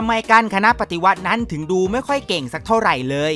ทำไมการคณะปฏิวัตินั้นถึงดูไม่ค่อยเก่งสักเท่าไหร่เลย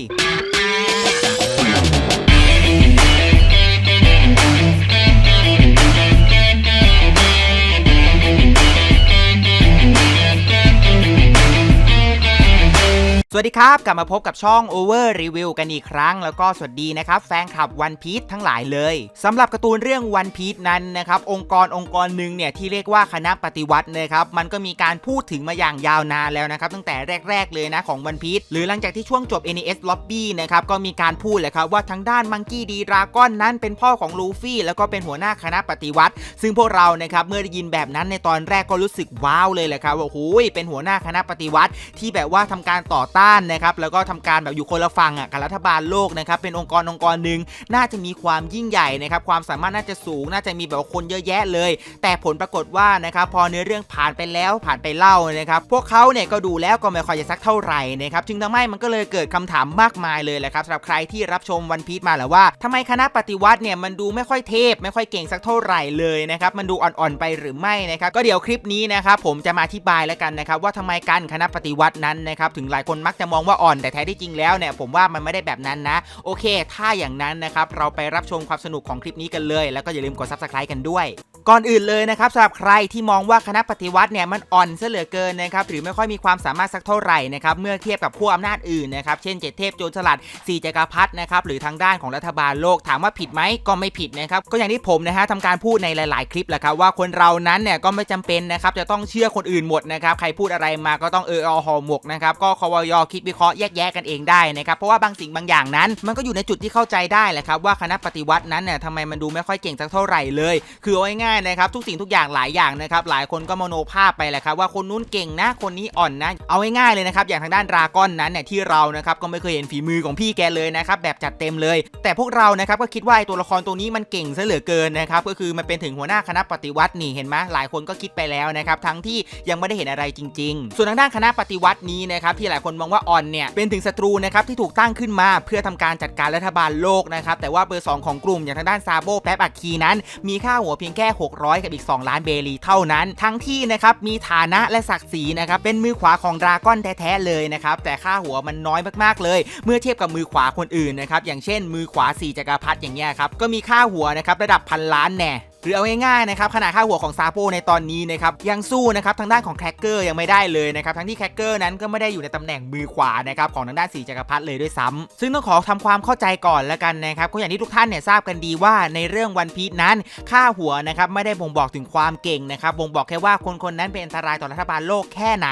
สวัสดีครับ กลับมาพบกับช่อง Over Review กันอีกครั้ง แล้วก็สวัสดีนะครับ แฟนคลับ One Piece ทั้งหลายเลยสำหรับการ์ตูนเรื่อง One Piece นั้นนะครับ องค์กรองค์กรหนึ่งเนี่ย ที่เรียกว่าคณะปฏิวัตินะครับ มันก็มีการพูดถึงมาอย่างยาวนานแล้วนะครับ ตั้งแต่แรก ๆ เลยนะของ One Piece หรือหลังจากที่ช่วงจบ NES Lobby นะครับ ก็มีการพูดเลยครับว่าทางด้านมังกี้ดีดราก้อนนั้นเป็นพ่อของลูฟี่แล้วก็เป็นหัวหน้าคณะปฏิวัติ ซึ่งพวกเรานะครับเมื่อได้ยินแบบนั้นในตอนแรกก็รู้สึกว้าวเลยแหละครับว่าโอ้ยเป็นหัวหน้าคณะปฏิวัติ ที่แบบว่าทำการต่อต้านนะครับแล้วก็ทำการแบบอยู่คนละฝั่งอะกับรัฐบาลโลกนะครับเป็นองค์กรองค์กรหนึ่งน่าจะมีความยิ่งใหญ่นะครับความสามารถน่าจะสูงน่าจะมีแบบคนเยอะแยะเลย แต่ผลปรากฏว่านะครับพอเนื้อเรื่องผ่านไปแล้วผ่านไปเล่านะครับพวกเขาเนี่ยก็ดูแล้วก็ไม่ค่อยจะสักเท่าไหร่นะครับจึงทำให้มันก็เลยเกิดคำถามมากมายเลยแหละครับสำหรับใครที่รับชมวันพีชมาแหละว่าทำไมคณะปฏิวัติเนี่ยมันดูไม่ค่อยเทพ ไม่ค่อยเก่งสักเท่าไหร่เลยนะครับมันดูอ่อนๆไปหรือไม่นะครับก็เดี๋ยวคลิปนี้นะครับผมจะมาอธิบายแล้วกันนะครับว่าทำไมการคณะปฏิวัตินั้นนะครับถึงหลายคนมักจะมองว่าอ่อนแต่แท้ที่จริงแล้วเนี่ยผมว่ามันไม่ได้แบบนั้นนะ โอเค ถ้าอย่างนั้นนะครับเราไปรับชมความสนุกของคลิปนี้กันเลย แล้วก็อย่าลืมกด subscribe กันด้วย ก่อนอื่นเลยนะครับสำหรับใครที่มองว่าคณะปฏิวัติเนี่ยมันอ่อนซะเหลือเกินนะครับหรือไม่ค่อยมีความสามารถสักเท่าไหร่นะครับเมื่อเทียบกับขั้วอำนาจอื่นนะครับเช่นเจ็ดเทพโจรสลัดสีจักรพรรดินะครับหรือทางด้านของรัฐบาลโลกถามว่าผิดไหมก็ไม่ผิดนะครับก็อย่างที่ผมนะฮะทำการพูดในหลาย ๆ คลิปแหละครับว่าคนเรานั้นเนี่ยก็ไม่จำเป็นนะครับจะต้องเชื่อคนอื่นหมดนะครับใครพูดอะไรมาก็ต้องเอออหอหมกนะครับก็ควยคิดวิเคราะห์แยกแยะกันเองได้นะครับเพราะว่าบางสิ่งบางอย่างนั้น มันก็อยู่ในจุดที่เข้าใจได้แหละครับว่าคณะปฏิวัตินั้นเนี่ยทำไมมันดูไม่ค่อยเก่งสักเท่าไหร่เลย คือเอาง่ายๆนะครับทุกสิ่งทุกอย่างหลายอย่างนะครับหลายคนก็มโนภาพไปแหละครับว่าคนนู้นเก่งนะ คนนี้อ่อนนะ เอาง่ายๆเลยนะครับอย่างทางด้านดราก้อนนั้นเนี่ยที่เรานะครับก็ไม่เคยเห็นฝีมือของพี่แกเลยนะครับแบบจัดเต็มเลย แต่พวกเรานะครับก็คิดว่าไอ้ตัวละครตัวนี้มันเก่งซะเหลือเกินนะครับก็คือมันเป็นถึงหัวหน้าคณะปฏิวัตินี่เห็นไหมหลายคนก็คิดไปแล้วนะครับทั้งที่ยังไม่ได้เห็นอะไรจริง ๆ ส่วนทางด้านคณะปฏิวัตินี้นะครับที่หลายคนมองว่าอ่อนเนี่ยเป็นถึงศัตรูนะครับที่ถูกตั้งขึ้นมา เพื่อทำการจัดการรัฐบาลโลกนะครับแต่ว่าเบอร์ 2 ของกลุ่มอย่างทางด้านซาโบแป๊บอักคีนั้น มีค่าหัวเพียงแค่600 กับอีก 2 ล้านเบลีเท่านั้น ทั้งที่นะครับมีฐานะและศักดิ์ศรีนะครับเป็นมือขวาของดราก้อนแท้ๆเลยนะครับแต่ค่าหัวมันน้อยมากๆเลย เมื่อเทียบกับมือขวาคนอื่นนะครับอย่างเช่น มือขวา4จักรพรรดิอย่างเงี้ยครับก็มีค่าหัวนะครับระดับพันล้านแน่ หรือเอาง่ายๆนะครับขนาดค่าหัวของซาโปในตอนนี้นะครับยังสู้นะครับทางด้านของแคคเกอร์ยังไม่ได้เลยนะครับทั้งที่แคคเกอร์นั้นก็ไม่ได้อยู่ในตำแหน่งมือขวานะครับของทางด้านสีจักรพรรดิเลยด้วยซ้ำซึ่งต้องขอทำความเข้าใจก่อนแล้วกันนะครับก็อย่างที่ทุกท่านเนี่ยทราบกันดีว่าในเรื่องวันพีชนั้นค่าหัวนะครับไม่ได้บ่งบอกถึงความเก่งนะครับบ่งบอกแค่ว่าคนคนนั้นเป็นอันตรายต่อรัฐบาลโลกแค่ไหน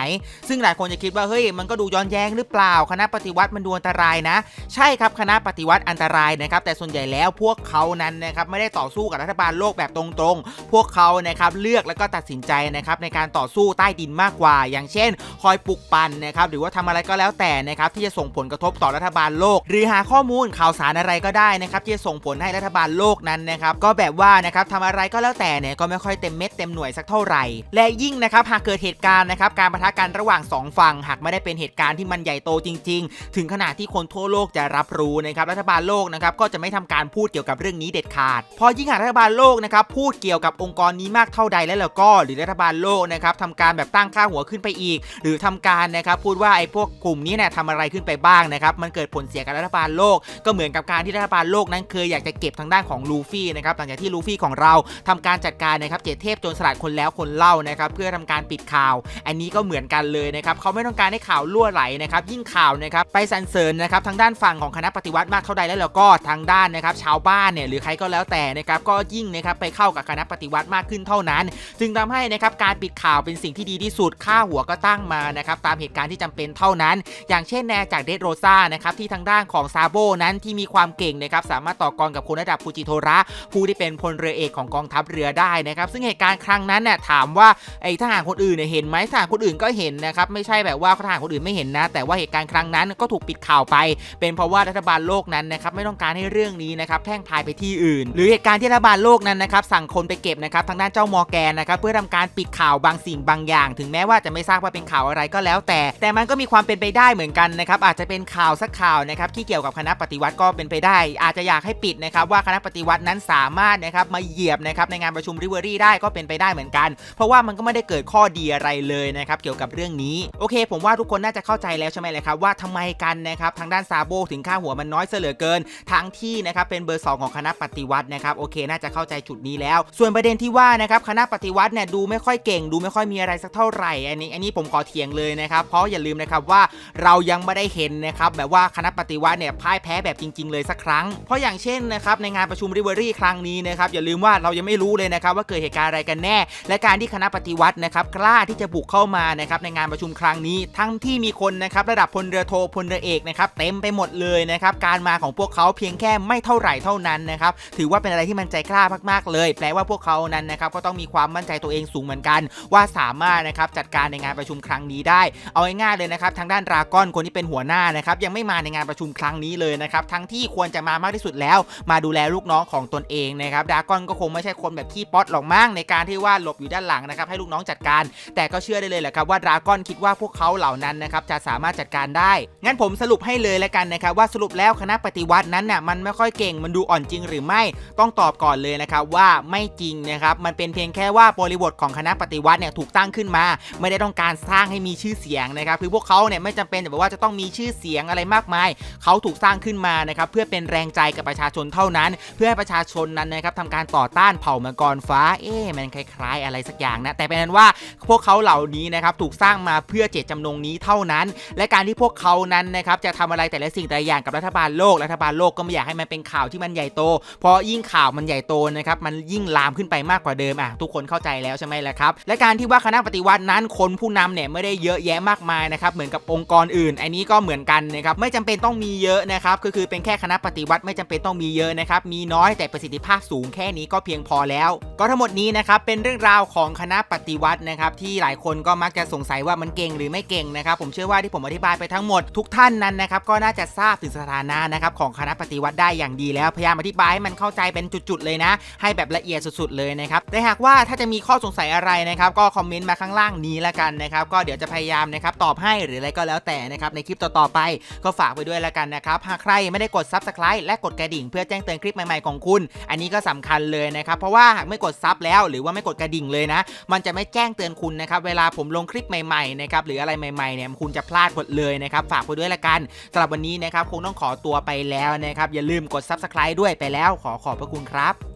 ซึ่งหลายคนจะคิดว่าเฮ้ยมันก็ดูย้อนแย้งหรือเปล่า คณะปฏิวัติมันดูอันตรายนะ ใช่ครับคณะปฏิวัติอันตรายนะครับแต่ส่วนใหญ่แล้วพวกเขานั้นนะครับไม่ได้ต่อสู้กับรัฐบาลโลกแบบตรงๆ พวกเขานะครับเลือกแล้วก็ตัดสินใจนะครับในการต่อสู้ใต้ดินมากกว่า อย่างเช่น คอยปลุกปั่นนะครับหรือว่าทำอะไรก็แล้วแต่นะครับที่จะส่งผลกระทบต่อรัฐบาลโลก หรือหาข้อมูลข่าวสารอะไรก็ได้นะครับที่จะส่งผลให้รัฐบาลโลกนั้นนะครับก็แบบว่านะครับทำอะไรก็แล้วแต่เนี่ยก็ไม่ค่อยเต็มเม็ดเต็มหน่วยสักเท่าไหร่ และยิ่งนะครับหากเกิดเหตุการณ์นะครับการประทะกันระหว่างสองฝั่ง หากไม่ได้เป็นเหตุการณ์ที่มันใหญ่โตจริง ๆ ถึงขนาดที่คนทั่วโลกจะรับรู้นะครับรัฐบาลโลกนะครับก็จะไม่ทำการพูดเกี่ยวกับเรื่องนี้เด็ดขาด พอยิ่งหากรัฐบาลโลกนะครับพูดเกี่ยวกับองค์กรนี้มากเท่าใดแล้วแล้วก็หรือรัฐบาลโลกนะครับทำการแบบตั้งค่าหัวขึ้นไปอีก หรือทำการนะครับพูดว่าไอ้พวกกลุ่มนี้เนี่ยทำอะไรขึ้นไปบ้างนะครับมันเกิดผลเสียกับรัฐบาลโลก ก็เหมือนกับการที่รัฐบาลโลกนั้นเคยอยากจะเก็บทางด้านของลูฟี่นะครับหลังจากที่ลูฟี่ของเราทำการจัดการนะครับเจดเทพโจรสลัดคนแล้วคนเล่านะครับเพื่อทำการปิดข่าว อันนี้ก็เหมือนกันเลยนะครับเขาไม่ต้องการให้ข่าวล่วไหลนะครับยิ่งข่าวนะครับไปสรรเสริญนะครับทางด้านฝั่งของคณะปฏิวัติมากเท่าใดแล้วแล้วก็ทางด้านนะครับชาวบ้านเนี่ยหรือใครก็แล้วแต่นะครับก็ยิ่งนะครับไปเข้ากับคณะปฏิวัติมากขึ้นเท่านั้น จึงทำให้นะครับการปิดข่าวเป็นสิ่งที่ดีที่สุดค่าหัวก็ตั้งมานะครับตามเหตุการณ์ที่จำเป็นเท่านั้น อย่างเช่นแนจากเดดโรซ่านะครับที่ทางด้านของซาโบนั้นที่มีความเก่งนะครับสามารถต่อกรกับคนระดับฟูจิโทระผู้ที่เป็นพลเรือเอกของกองทัพเรือได้นะครับซึ่งเหตุการณ์ครั้งนั้นเนี่ยถามว่าไอ้ทหารคนอื่นเนี่ยเห็นไหมทหารคนอื่นก็เห็นนะครับไม่ใช่แบบว่าทหารคนอื่นไม่เห็นนะ แต่ว่าเหตุการณ์ครั้งนั้นก็ถูกปิดข่าวไป เป็นเพราะว่ารัฐบาลโลกนั้นนะครับไม่ต้องการให้เรื่องนี้นะครับแพร่งพายไปที่อื่น หรือเหตุการณ์ที่รัฐบาลโลกนั้นนะครับสั่งคนไปเก็บนะครับทางด้านเจ้ามอแกนนะครับเพื่อทำการปิดข่าวบางสิ่งบางอย่าง ถึงแม้ว่าจะไม่ทราบว่าเป็นข่าวอะไรก็แล้ว แต่ แต่มันก็มีความเป็นไปได้เหมือนกันนะครับอาจจะเป็นข่าวสักข่าวนะครับที่เกี่ยวกับคณะปฏิวัติก็เป็นไปได้ อาจจะอยากให้ปิดนะครับว่าคณะปฏิวัตินั้นสามารถนะครับมาเหยียบนะครับในงานประชุมริเวอรี่ได้ก็เป็นไปได้เหมือนกัน เพราะว่ามันก็ไม่ได้เกิดข้อดีอะไรเลยนะครับเกี่ยวกับเรื่องนี้โอเค ผมว่าทุกคนน่าจะเข้าใจแล้วใช่ไหมเลยครับว่าทำไมกันนะครับทางด้านซาโบถึงค่าหัวมันน้อยเสยเหลือเกิน ทั้งที่นะครับเป็นเบอร์ 2 ของคณะปฏิวัตินะครับโอเคน่าจะเข้าใจจุดนี้แล้ว ส่วนประเด็นที่ว่านะครับคณะปฏิวัติเนี่ยดูไม่ค่อยเก่ง ดูไม่ค่อยมีอะไรสักเท่าไหร่อันนี้อันนี้ผมขอเถียงเลยนะครับเพราะอย่าลืมนะครับว่าเรายังไม่ได้เห็นนะครับแบบว่าคณะปฏิวัติเนี่ยพ่ายแพ้แบบจริง ๆ เลยสักครั้ง เพราะอย่างเช่นนะครับในงานประชุมริเวอรี่ครั้งนี้นะครับอย่าลืมว่าเรายังไม่รู้เลยนะครับว่าเกิดเหตุการณ์อะไรกันแน่ และการที่คณะปฏิวัตินะครับกล้าที่จะบุกเข้ามานะครับในงานประชุมครั้งนี้ ทั้งที่มีคนนะครับระดับพลเรือโทพลเรือเอกนะครับเต็มไปหมดเลยนะครับการมาของพวกเขาเพียงแค่ไม่เท่าไหร่เท่านั้นนะครับถือว่าเป็นอะไรที่มันใจกล้ามากๆเลยแปลว่าพวกเขานั้นนะครับก็ต้องมีความมั่นใจตัวเองสูงเหมือนกัน ว่าสามารถนะครับจัดการในงานประชุมครั้งนี้ได้ เอาง่ายๆเลยนะครับทางด้านดราก้อนคนที่เป็นหัวหน้านะครับยังไม่มาในงานประชุมครั้งนี้เลยนะครับทั้งที่ควรจะมามากที่สุดแล้ว มาดูแลลูกน้องของตนเองนะครับดราก้อนก็คงไม่ใช่คนแบบขี้ป๊อตหรอกมั้งในการที่ว่าหลบอยู่ด้านหลังนะครับให้ลูกน้องจัดการ แต่ก็เชื่อได้เลยแหละครับว่าดราก้อนคิดว่าพวกเขาเหล่านั้นนะครับจะสามารถจัดการได้ งั้นผมสรุปให้เลยแล้วกันนะครับว่าสรุปแล้วคณะปฏิวัตินั้นน่ะมันไม่ค่อยเก่งมันดูอ่อนจริงหรือไม่ต้องตอบก่อนเลยนะครับว่าไม่จริงนะครับมันเป็นเพียงแค่ว่าบริบทของคณะปฏิวัติเนี่ยถูกตั้งขึ้นมา ไม่ได้ต้องการสร้างให้มีชื่อเสียงนะครับคือพวกเขาเนี่ยไม่จำเป็นแบบว่าจะต้องมีชื่อเสียงอะไรมากมาย เขาถูกสร้างขึ้นมานะครับเพื่อเป็นแรงใจกับประชาชนเท่านั้น เพื่อให้ประชาชนนั้นนะครับทำการต่อต้านเผ่ามังกรฟ้าเอ๊ะมันคล้าย ๆ อะไรสักอย่างนะแต่เป็นนั้นว่าพวกเขาเหล่านี้นะครับถูกสร้างมาเพื่อเจตจำนงนี้เท่านั้น และการที่พวกเขานั้นนะครับจะทำอะไรแต่ละสิ่งแต่ละอย่างกับรัฐบาลโลกรัฐบาลโลกก็ไม่อยากให้มันเป็นข่าวที่มันใหญ่โต เพราะยิ่งข่าวมันใหญ่โตนะครับมันยิ่งลามขึ้นไปมากกว่าเดิมอะทุกคนเข้าใจแล้วใช่ไหมล่ะครับและการที่ว่าคณะปฏิวัตินั้นคนผู้นำเนี่ยไม่ได้เยอะแยะมากมายนะครับเหมือนกับองค์กรอื่น อันนี้ก็เหมือนกันนะครับไม่จำเป็นต้องมีเยอะนะครับก็คือเป็นแค่คณะปฏิวัติไม่จำเป็นต้องมีเยอะนะครับมีน้อยแต่ประสิทธิภาพสูงแค่นี้ก็เพียงพอแล้ว ก็ทั้งหมดนี้นะครับเป็นเรื่องราวของคณะปฏิวัตินะครับที่หลายคนก็มักจะสงสัยว่ามันเก่งหรือไม่เก่งนะครับผมเชื่อว่าที่ผมอธิบายไปทั้งหมดทุกท่านนั้นนะครับก็น่าจะทราบถึงสถานะนะครับของคณะปฏิวัติได้อย่างดีแล้วพยายามอธิบายให้มันเข้าใจเป็นจุดๆเลยนะ ให้แบบละเอียดสุดๆเลยนะครับแต่หากว่าถ้าจะมีข้อสงสัยอะไรนะครับก็คอมเมนต์มาข้างล่างนี้ละกันนะครับก็เดี๋ยวจะพยายามนะครับตอบให้หรืออะไรก็แล้วแต่นะครับในคลิปต่อๆไปก็ฝากไปด้วยละกันนะครับหากใครไม่ได้กด Subscribe และกดกระดิ่ง เพื่อแจ้งเตือนคลิปใหม่ๆของคุณ อันนี้ก็สำคัญเลยนะครับเพราะว่าหากไม่กดซับแล้วหรือว่าไม่กดกระดิ่งเลยนะ มันจะไม่แจ้งเตือนคุณนะครับเวลาผมลงคลิปใหม่ๆนะครับหรืออะไรใหม่ๆเนี่ยคุณจะพลาดหมดเลยนะครับฝากไปด้วยละกันสำหรับวันนี้นะครับคงต้องขอตัวไปแล้วนะครับอย่าลืมกด Subscribe ด้วยไปแล้วขอขอบพระคุณครับ